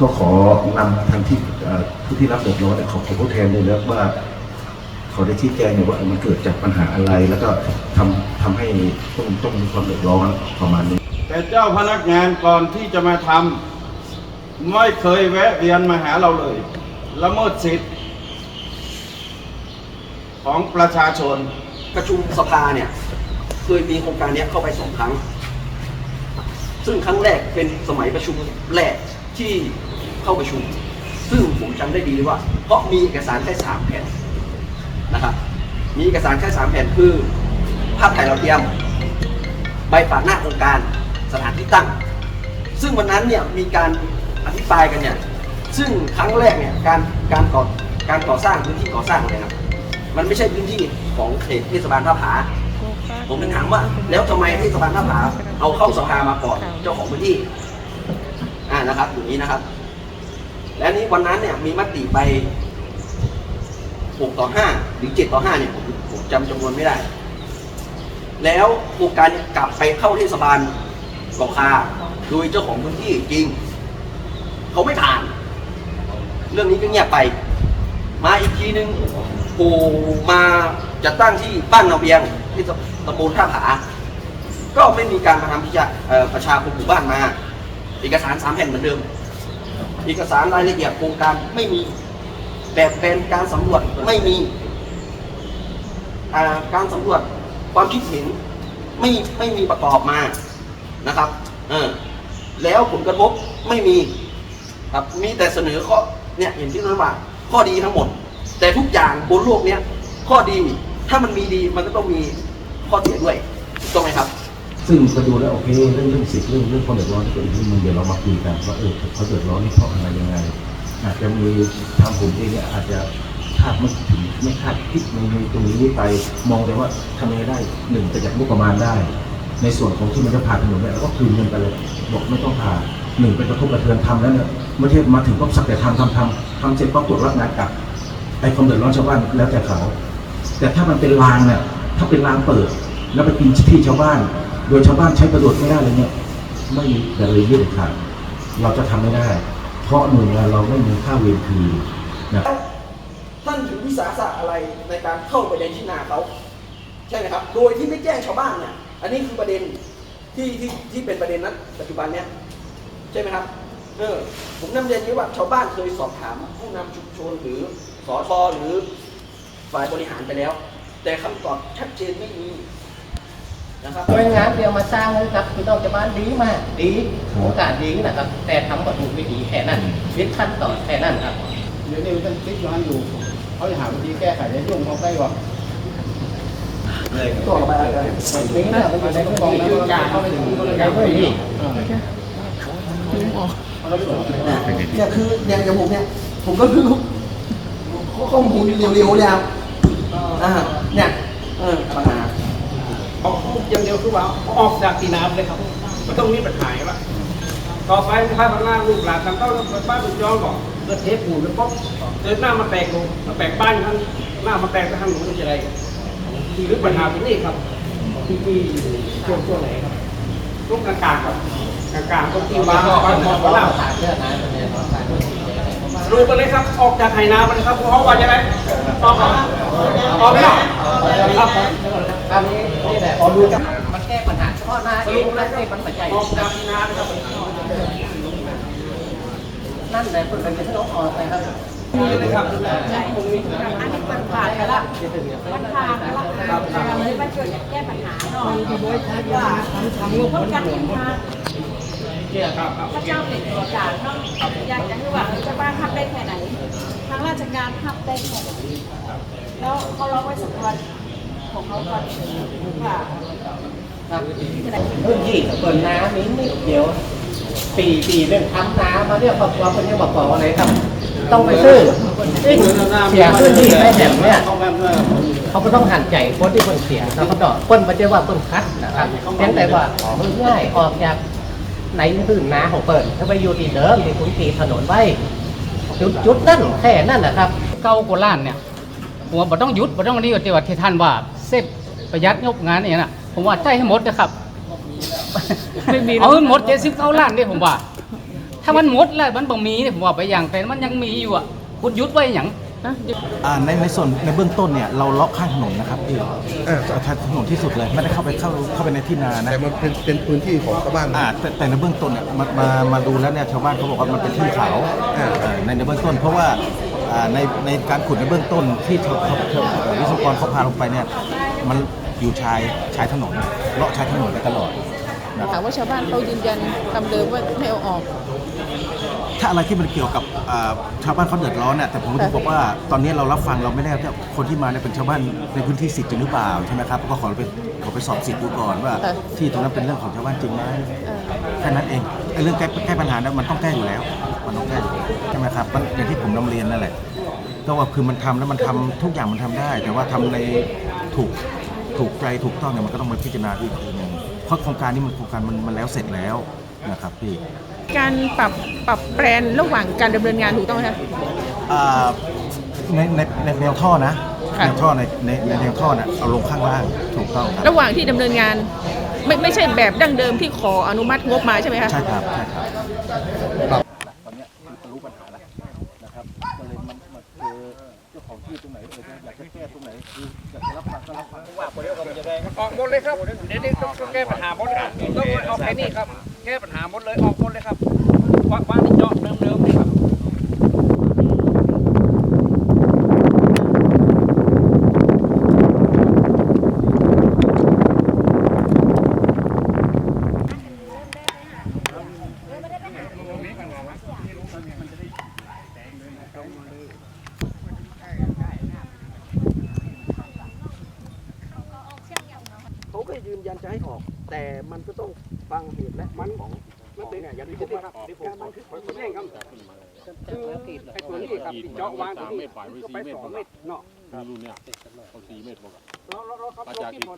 ก็ขอนำทางที่เอ่อผู้ที่รับเดือดร้อนเนี่ยขอขอผู้แทนเลยแล้วว่าเขาได้ชี้แจงเนี่ยว่าเออมันเกิดจากปัญหาอะไร แล้วก็ทำทำให้ต้องต้องมีความเดือดร้อนประมาณนี้ แต่เจ้าพนักงานก่อนที่จะมาทำไม่เคยแวะเวียนมาหาเราเลยละเมิดสิทธิ์ ของประชาชนประชุมสภาเนี่ยเคยมีโครงการเนี้ยเข้าไปสองครั้ง ซึ่งครั้งแรกเป็นสมัยประชุมแรกที่เข้าประชุม ซึ่งผมจำได้ดีเลยว่า เพราะมีเอกสารแค่สามแผ่นนะครับ มีเอกสารแค่สามแผ่นคือ ภาพถ่ายเราวเทียม ใบปาดหน้าโครงการสถานที่ตั้ง ซึ่งวันนั้นเนี่ยมีการอภิปรายกันเนี่ย ซึ่งครั้งแรกเนี่ยการการก่อการก่อสร้างพื้นที่ก่อสร้างเลยครับ มันไม่ใช่พื้นที่ของเขตเทศบาลท่าผา ผมถึงถามว่า แล้วทำไมเทศบาลท่าผาเอาเข้าสภามาก่อนเจ้าของพื้นที่ อ่านะครับอย่างนี้นะครับ และนี้วันนั้นเนี่ยมีมติไป6ต่อ5หรือ7ต่อ5เนี่ยผมผมจำจำนวนไม่ได้ แล้วโครงการกลับไปเข้าเทศบาลกอคาโดยเจ้าของพื้นที่จริง เขาไม่ผ่าน เรื่องนี้ก็เงียบไป มาอีกทีนึงโผมาจะตั้งที่บ้านนาเวียง ที่ตำบลท่าผา ก็ไม่มีการมาทำพิจาเอ่อประชาคมหมู่บ้านมา เอกสารสามแผ่นเหมือนเดิม เอกสารรายละเอียดโครงการไม่มีแบบแผนการสำรวจไม่มีการสำรวจความคิดเห็นไม่ไม่มีประกอบมานะครับเออแล้วผลกระทบไม่มีครับมีแต่เสนอข้อเนี่ยเห็นที่นั้นว่า ข้อดีทั้งหมด แต่ทุกอย่างบนโลกเนี้ยข้อดีถ้ามันมีดีมันก็ต้องมี ข้อเสียด้วยถูกต้องไหมครับ ซึ่งก็ดูแล้วโอเคเรื่องเรื่องสิทธิ์เรื่องเรื่องความเดือดร้อนที่เกิดขึ้นมันเดี๋ยวเรามาคุยกันว่าเออเขาเดือดร้อนนี่เพราะอะไรยังไง อาจจะมีทางผมเองเนี่ยอาจจะคาดไม่ถึงไม่คาดคิดในในตรงนี้ไปมองแต่ว่าทำยังไงได้หนึ่งประหยัดงบประมาณได้ ในส่วนของที่มันจะผ่านถนนเนี่ยเราก็คืนเงินไปเลยบอกไม่ต้องผ่าหนึ่งเป็นกระทบกระเทือนทำแล้วเนี่ยไม่ใช่มาถึงก็สักแต่ทำทำทำทำเสร็จก็ตรวจรับงานกลับไอ้ความเดือดร้อนชาวบ้านแล้วแต่เขา แต่ถ้ามันเป็นรางเนี่ย ถ้าเป็นรางเปิด แล้วไปกินที่ชาวบ้าน โดยชาวบ้านใช้ประโยชน์ไม่ได้เลยเนี่ย ไม่มีแต่เลยยื่นขาดเราจะทำไม่ได้ เพราะหน่วยงานเราไม่มีค่าเวรคืนนะท่านถือวิสาสะอะไรในการเข้าไปในที่นาเขาใช่ไหมครับ โดยที่ไม่แจ้งชาวบ้านเนี่ย อันนี้คือประเด็นที่ที่ที่เป็นประเด็นนั้นปัจจุบันเนี้ยใช่ไหมครับเออผมนำเรียนนี้ว่าชาวบ้านเคยสอบถามผู้นำชุมชนหรือสอชหรือฝ่ายบริหารไปแล้ว แต่คำตอบชัดเจนไม่มีนะครับหน่วยงานเดียวมาสร้างเลยครับพี่น้องชาวบ้านดีมากดีโอกาสดีนะครับ แต่ทำก็ถูกวิธีแค่นั้นวิธีขั้นตอนแค่นั้นครับเดี๋ยวนี้มันติดย้อนอยู่เขาจะหาวิธีแก้ไขได้ยุ่งเขาได้ว่าตัวไปอะไรนี่นะมันอยู่ในพื้นที่ยืนยาวเข้าไปถึงในพื้นที่เนี่ยคืออย่างอย่างผมเนี่ยผมก็คือข้อมูลเร็วๆเนี่ยครับอ่า เนี่ยเออปัญหาออกอย่างเดียวคือว่าออกจากตีน้ำเลยครับมันต้องมีปัญหาว่าต่อไปถ้าบางหน้าลูกหลานทำเต้าบ้านลูกย้อนบอกเกิดเทปปูนแล้วป๊อกเดินหน้ามาแตกลงมาแตกบ้านท่านหน้ามาแตกก็ทางหนูมันจะอะไรที่หรือปัญหาตรงนี้ครับที่ที่ช่วงช่วงไหนครับช่วงกลางๆครับกลางๆตรงที่วางวางวางวางขาดเลือดนะเนี่ยขาดเลือดรูไปเลยครับออกจากไหนาไปเลยครับเพราะว่าจะไงออกครับ ออกแล้วครับคราวนี้นี่แหละพอดูกันมันแก้ปัญหาเฉพาะหน้าเองและแก้ปัญหาใหญ่ออกจากไหนานะครับนั่นแหละคนเป็นที่น้องออกไปครับนี่เลยครับอันนี้มันผ่านไปละมันผ่านไปแล้วเราเลยมาช่วยแก้ปัญหาหน่อยว่าต้องการเห็นทาพระเจ้าเป็นตัวกลางเนาะอยากจะรู้ว่าจะบ้านทับได้แค่ไหน ทางราชการทับได้แค่ไหน แล้วเขาร้องไว้สำนวนของเขาก่อนว่าครับพื้นที่เปิดน้ำนี้นิดเดียวปีปีเรื่องทำน้ำมาเรียกครอบครัวคนยังบอกบอกอะไรครับ ต้องไปซื้อซึ่งเสียพื้นที่ให้แบบเนี้ยเขาก็ต้องหันใจคนที่คนเสียแล้วก็ดอกคนไม่ใช่ว่าคนคัดนะครับเพียงแต่ว่าออกง่ายออกจากในพื้นนาของเปิดถ้าไปอยู่ที่เดิมที่คุณตีถนนไว้จุดจุดนั่นแค่นั่นนะครับ เก้าโกล้านเนี่ย ผมว่าบ่ต้องหยุดบ่ต้องอันนี้ที่ว่าที่ท่านว่าเซฟประหยัดงบงานเนี่ยนะผมว่าใจให้หมดนะครับเอาให้หมดเจ็ดสิบเก้าล้านเนี่ยผมว่าถ้าถ้ามันหมดแล้วมันบ่มีเนี่ยผมว่าไปอย่างแต่มันยังมีอยู่อะคุณยุดไว้อย่างอ่าในในส่วนในเบื้องต้นเนี่ยเราเลาะข้างถนนนะครับพี่ทางถนนที่สุดเลยไม่ได้เข้าไปเข้าเข้าไปในที่นานะแต่มันเป็นเป็นพื้นที่ของชาวบ้านอ่าแต่แต่ในเบื้องต้นเนี่ยมามามาดูแล้วเนี่ยชาวบ้านเขาบอกว่ามันเป็นที่เขาอ่าในในเบื้องต้นเพราะว่าอ่า ในในการขุดในเบื้องต้นที่ชาวชาวชาวเอ่อวิศวกรเขาพาลงไปเนี่ยมันอยู่ชายชายถนนเลาะชายถนนไปตลอดนะคถารัมบว่าชาวบ้านเขายืนยันคำเดิมว่าไม่เอาออก ถ้าอะไรที่มันเกี่ยวกับอ่าชาวบ้านเขาเดือดร้อนเนี่ยแต่ผมก็ต้องบอกว่าตอนนี้เรารับฟังเราไม่ได้ว่าคนที่มาเนี่ยเป็นชาวบ้านในพื้นที่สิทธิ์จริงหรือเปล่าใช่ไหมครับก็ขอไปขอไปสอบสิทธิ์ดูก่อนว่าค่ะที่ตรงนั้นเป็นเรื่องของชาวบ้านจริงไหมเออแค่นั้นเองไอ้ เรื่องแก้แก้ปัญหานั้นมันต้องแก้อยู่แล้ว มันต้องแก้ใช่ไหมครับมันอย่างที่ผมนำเรียนนั่นแหละ ก็ว่าคือมันทำแล้วมันทำทุกอย่างมันทำได้ แต่ว่าทำในถูกถูกใจถูกต้องเนี่ยมันก็ต้องมาพิจารณาอีกทีหนึงเพราะโครงการนี้มันโครงการมันมันแล้วเสร็จแล้วนะครับพี่การปรับปรับแปลนระหว่างการดำเนินงานถูกต้องไหมคะอ่าในในในแนวท่อนะค่ะแนวท่อในในในแนวท่อน่ะเอาลงข้างล่างถูกต้องครับระหว่างที่ดำเนินงาน ไม่ไม่ใช่แบบดั้งเดิมที่ขออนุมัติงบมาใช่ไหมคะ ใช่ครับใช่ครับตอนเนี้ยคือรู้ปัญหาแล้วนะครับก็เลยมันมาเจอเจ้าของที่ตรงไหนเอออยากจะแก้ตรงไหนคืออยากจะรับฟังก็รับฟังออกหมดเลยครับเดี๋ยวนี้ต้องแก้ปัญหาหมดเลยครับต้องเอาแค่นี้ครับแก้ปัญหาหมดเลยออกหมดเลยครับว่าว่าที่เจาะเดิมๆนี่ครับ เขาก็ ยันจะให้ออก แต่มันก็ต้องฟังเหตุและมันของมันเป็นเนี่ยอย่างที่ผมว่าครับที่ผมมันคือคนเร่งครับคือไอ้ตัวนี้ครับที่เจาะวางตรงนี้ก็ไปสองเมตรเนาะรุ่นเนี่ยเขาสี่เมตรบอกอะเราเราเราครับประเราชาคิชดนหมด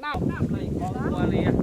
หน้าหน้าไหลของตัวเลยอะ